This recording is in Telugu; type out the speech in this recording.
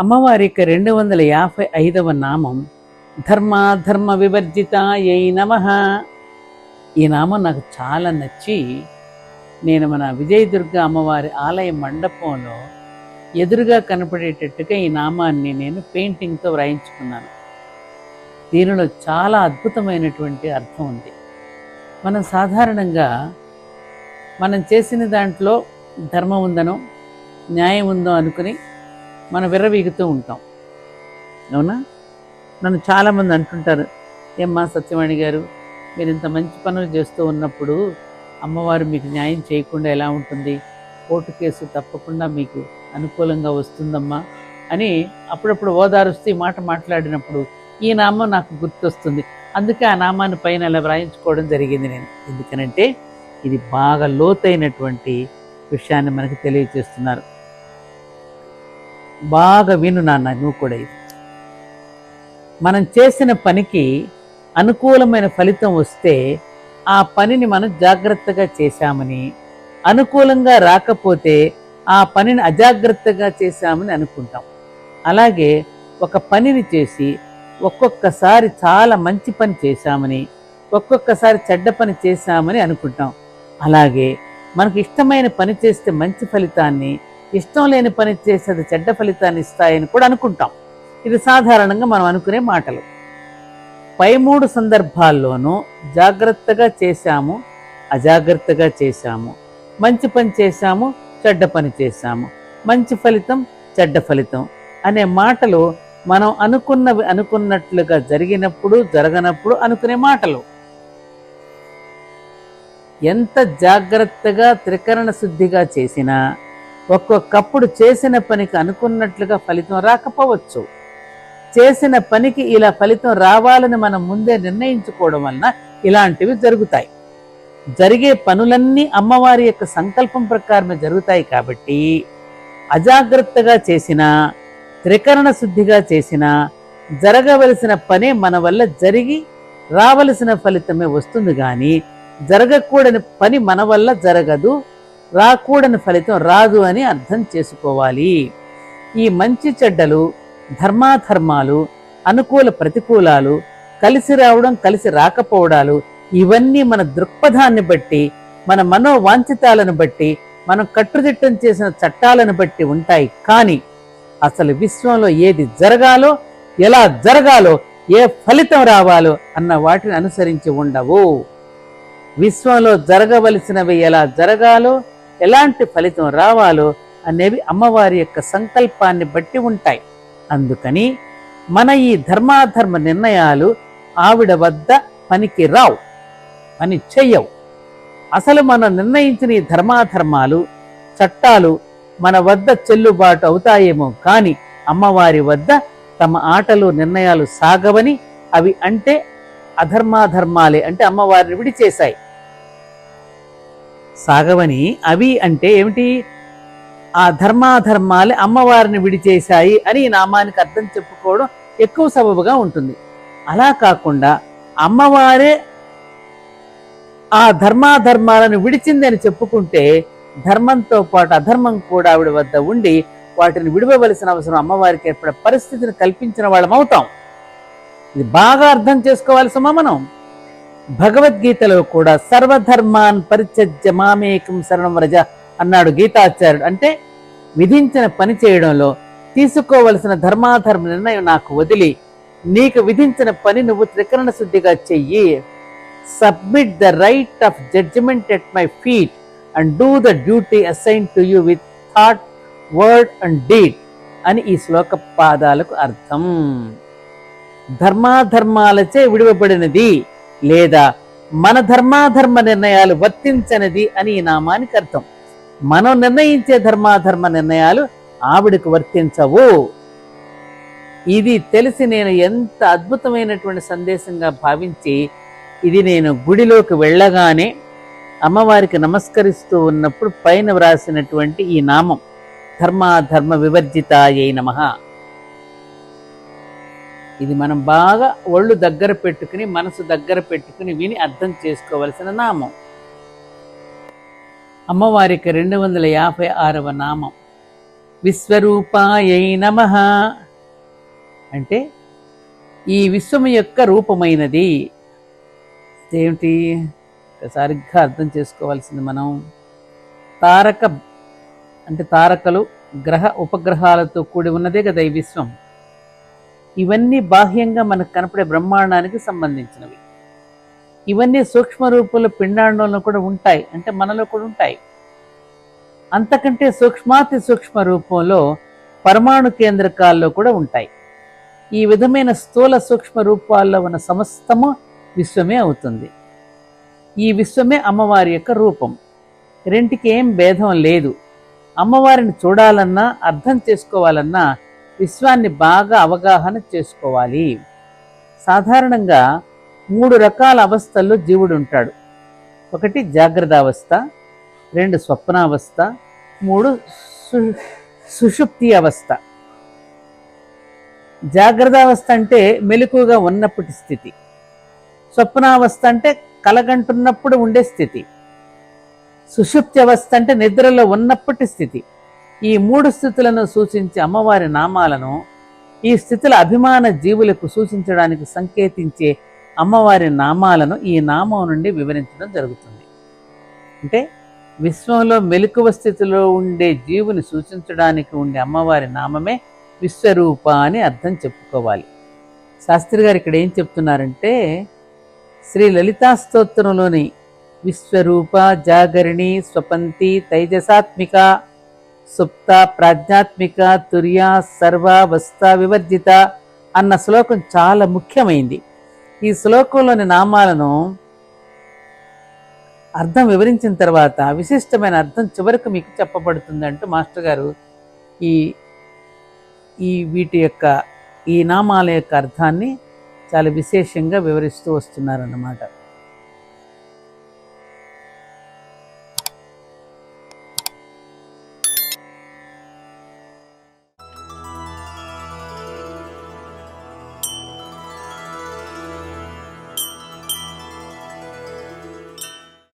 అమ్మవారికి రెండు వందల యాభై ఐదవ నామం ధర్మాధర్మ వివర్జితాయై నమ. ఈ నామం నాకు చాలా నచ్చి నేను మన విజయదుర్గ అమ్మవారి ఆలయ మండపంలో ఎదురుగా కనపడేటట్టుగా ఈ నామాన్ని నేను పెయింటింగ్తో వ్రాయించుకున్నాను. దీనిలో చాలా అద్భుతమైనటువంటి అర్థం ఉంది. మనం సాధారణంగా మనం చేసిన దాంట్లో ధర్మం ఉందనో న్యాయం ఉందో అనుకుని మనం విర్రవీగుతూ ఉంటాం. అవునా? నన్ను చాలామంది అంటుంటారు ఏమ్మా సత్యవాణి గారు మీరు ఇంత మంచి పనులు చేస్తూ ఉన్నప్పుడు అమ్మవారు మీకు న్యాయం చేయకుండా ఎలా ఉంటుంది? కోర్టు కేసు తప్పకుండా మీకు అనుకూలంగా వస్తుందమ్మా అని అప్పుడప్పుడు ఓదారుస్తూ ఈ మాట మాట్లాడినప్పుడు ఈ నామం నాకు గుర్తొస్తుంది. అందుకే ఆ నామాన్ని పైన అలా వ్రాయించుకోవడం జరిగింది నేను. ఎందుకనంటే ఇది బాగా లోతైనటువంటి విషయాన్ని మనకు తెలియజేస్తున్నారు. బాగా విను నాన్న నువ్వు కూడా ఇది. మనం చేసిన పనికి అనుకూలమైన ఫలితం వస్తే ఆ పనిని మనం జాగ్రత్తగా చేశామని అనుకూలంగా రాకపోతే ఆ పనిని అజాగ్రత్తగా చేశామని అనుకుంటాం. అలాగే ఒక పనిని చేసి ఒక్కొక్కసారి చాలా మంచి పని చేశామని ఒక్కొక్కసారి చెడ్డ పని చేశామని అనుకుంటాం. అలాగే మనకు ఇష్టమైన పని చేస్తే మంచి ఫలితాన్ని ఇష్టం లేని పని చేసేది అది చెడ్డ ఫలితాన్ని ఇస్తాయని కూడా అనుకుంటాం. ఇది సాధారణంగా మనం అనుకునే మాటలు. పై మూడు సందర్భాల్లోనూ జాగ్రత్తగా చేశాము అజాగ్రత్తగా చేశాము. మంచి పని చేశాము చెడ్డ పని చేశాము. మంచి ఫలితం చెడ్డ ఫలితం అనే మాటలు మనం అనుకున్నవి అనుకున్నట్లుగా జరిగినప్పుడు జరగనప్పుడు అనుకునే మాటలు. ఎంత జాగ్రత్తగా త్రికరణ శుద్ధిగా చేసినా ఒక్కొక్కప్పుడు చేసిన పనికి అనుకున్నట్లుగా ఫలితం రాకపోవచ్చు. చేసిన పనికి ఇలా ఫలితం రావాలని మనం ముందే నిర్ణయించుకోవడం వలన ఇలాంటివి జరుగుతాయి. జరిగే పనులన్నీ అమ్మవారి యొక్క సంకల్పం ప్రకారమే జరుగుతాయి కాబట్టి అజాగ్రత్తగా చేసిన త్రికరణ శుద్ధిగా చేసిన జరగవలసిన పనే మన వల్ల జరిగి రావలసిన ఫలితమే వస్తుంది కానీ జరగకూడని పని మన వల్ల జరగదు. రాకూడని ఫలితం రాదు అని అర్థం చేసుకోవాలి. ఈ మంచి చెడ్డలు ధర్మాధర్మాలు అనుకూల ప్రతికూలాలు కలిసి రావడం కలిసి రాకపోవడాలు ఇవన్నీ మన దృక్పథాన్ని బట్టి మన మనోవాంఛితాలను బట్టి మనం కట్టుదిట్టం చేసిన చట్టాలను బట్టి ఉంటాయి. కానీ అసలు విశ్వంలో ఏది జరగాలో ఎలా జరగాలో ఏ ఫలితం రావాలో అన్న వాటిని అనుసరించి ఉండవు. విశ్వంలో జరగవలసినవి ఎలా జరగాలో ఎలాంటి ఫలితం రావాలో అనేవి అమ్మవారి యొక్క సంకల్పాన్ని బట్టి ఉంటాయి. అందుకని మన ఈ ధర్మాధర్మ నిర్ణయాలు ఆవిడ వద్ద పనికి రావు పని చెయ్యవు. అసలు మనం నిర్ణయించిన ఈ ధర్మాధర్మాలు చట్టాలు మన వద్ద చెల్లుబాటు అవుతాయేమో కానీ అమ్మవారి వద్ద తమ ఆటలు నిర్ణయాలు సాగవని అవి అంటే అధర్మాధర్మాలే అంటే అమ్మవారిని విడిచేశాయి. సాగవని అవి అంటే ఏమిటి? ఆ ధర్మాధర్మాలు అమ్మవారిని విడిచేశాయి అని ఈ నామానికి అర్థం చెప్పుకోవడం ఎక్కువ సబబుగా ఉంటుంది. అలా కాకుండా అమ్మవారే ఆ ధర్మాధర్మాలను విడిచింది అని చెప్పుకుంటే ధర్మంతో పాటు అధర్మం కూడా ఆవిడ వద్ద ఉండి వాటిని విడవవలసిన అవసరం అమ్మవారికి ఏర్పడే పరిస్థితిని కల్పించిన వాళ్ళం అవుతాం ఇది బాగా అర్థం చేసుకోవాలి సుమా మనం భగవద్గీతలో కూడా సర్వధర్మాన్ పరిత్యజ్య మామేకం శరణం వ్రజ అన్నాడు గీతాచార్యుడు. అంటే విధించిన పని చేయడంలో తీసుకోవలసిన ధర్మాధర్మ నిర్ణయం నాకు వదిలి నీకు విధించిన పని నువ్వు త్రికరణ శుద్ధిగా చెయ్యి. Submit the right of judgement at my feet and do the duty assign to you with thought word and deed అని ఈ శ్లోక పాదాలకు అర్థం. ధర్మాధర్మాలచే విడివబడినది. లేదా మన ధర్మాధర్మ నిర్ణయాలు వర్తించనిది అని ఈ నామానికి అర్థం. మనం నిర్ణయించే ధర్మాధర్మ నిర్ణయాలు ఆవిడకు వర్తించవు. ఇది తెలిసి నేను ఎంత అద్భుతమైనటువంటి సందేశంగా భావించి ఇది నేను గుడిలోకి వెళ్ళగానే అమ్మవారికి నమస్కరిస్తూ ఉన్నప్పుడు పైన వ్రాసినటువంటి ఈ నామం ధర్మాధర్మ వివర్జితాయై నమః. ఇది మనం బాగా ఒళ్ళు దగ్గర పెట్టుకుని మనసు దగ్గర పెట్టుకుని విని అర్థం చేసుకోవలసిన నామం. అమ్మవారికి రెండు వందల యాభై ఆరవ నామం. విశ్వరూపాయై నమ. అంటే ఈ విశ్వం యొక్క రూపమైనది. ఏమిటి సరిగ్గా అర్థం చేసుకోవాల్సింది మనం. తారక అంటే తారకలు గ్రహ ఉపగ్రహాలతో కూడి ఉన్నదే కదా ఈ విశ్వం. ఇవన్నీ బాహ్యంగా మనకు కనపడే బ్రహ్మాండానికి సంబంధించినవి. ఇవన్నీ సూక్ష్మ రూపంలో పిండాండంలో కూడా ఉంటాయి. అంటే మనలో కూడా ఉంటాయి. అంతకంటే సూక్ష్మాతి సూక్ష్మ రూపంలో పరమాణు కేంద్రకాల్లో కూడా ఉంటాయి. ఈ విధమైన స్థూల సూక్ష్మ రూపాల్లో ఉన్న సమస్తము విశ్వమే అవుతుంది. ఈ విశ్వమే అమ్మవారి యొక్క రూపం. రెంటికి ఏం భేదం లేదు. అమ్మవారిని చూడాలన్నా అర్థం చేసుకోవాలన్నా విశ్వాన్ని బాగా అవగాహన చేసుకోవాలి. సాధారణంగా మూడు రకాల అవస్థల్లో జీవుడు ఉంటాడు. ఒకటి జాగ్రత్త అవస్థ రెండు స్వప్నావస్థ మూడు సు సుషుప్తి అవస్థ జాగ్రత్త అవస్థ అంటే మెలకుగా ఉన్నప్పటి స్థితి. స్వప్నావస్థ అంటే కలగంటున్నప్పుడు ఉండే స్థితి. సుషుప్తి అవస్థ అంటే నిద్రలో ఉన్నప్పటి స్థితి. ఈ మూడు స్థితులను సూచించే అమ్మవారి నామాలను ఈ స్థితుల అభిమాన జీవులకు సూచించడానికి సంకేతించే అమ్మవారి నామాలను ఈ నామం నుండి వివరించడం జరుగుతుంది. అంటే విశ్వంలో మెలకువ స్థితిలో ఉండే జీవుని సూచించడానికి ఉండే అమ్మవారి నామమే విశ్వరూప అని అర్థం చెప్పుకోవాలి. శాస్త్రి గారు ఇక్కడ ఏం చెప్తున్నారంటే శ్రీ లలితా స్తోత్రంలోని విశ్వరూప జాగరిణి స్వపంతి తైజసాత్మిక సుప్త ప్రాజ్ఞాత్మిక తుర్య సర్వావస్థ వివర్జిత అన్న శ్లోకం చాలా ముఖ్యమైంది. ఈ శ్లోకంలోని నామాలను అర్థం వివరించిన తర్వాత విశిష్టమైన అర్థం చివరకు మీకు చెప్పబడుతుంది అంటూ మాస్టర్ గారు ఈ ఈ వీటి యొక్క ఈ నామాల యొక్క అర్థాన్ని చాలా విశేషంగా వివరిస్తూ వస్తున్నారన్నమాట.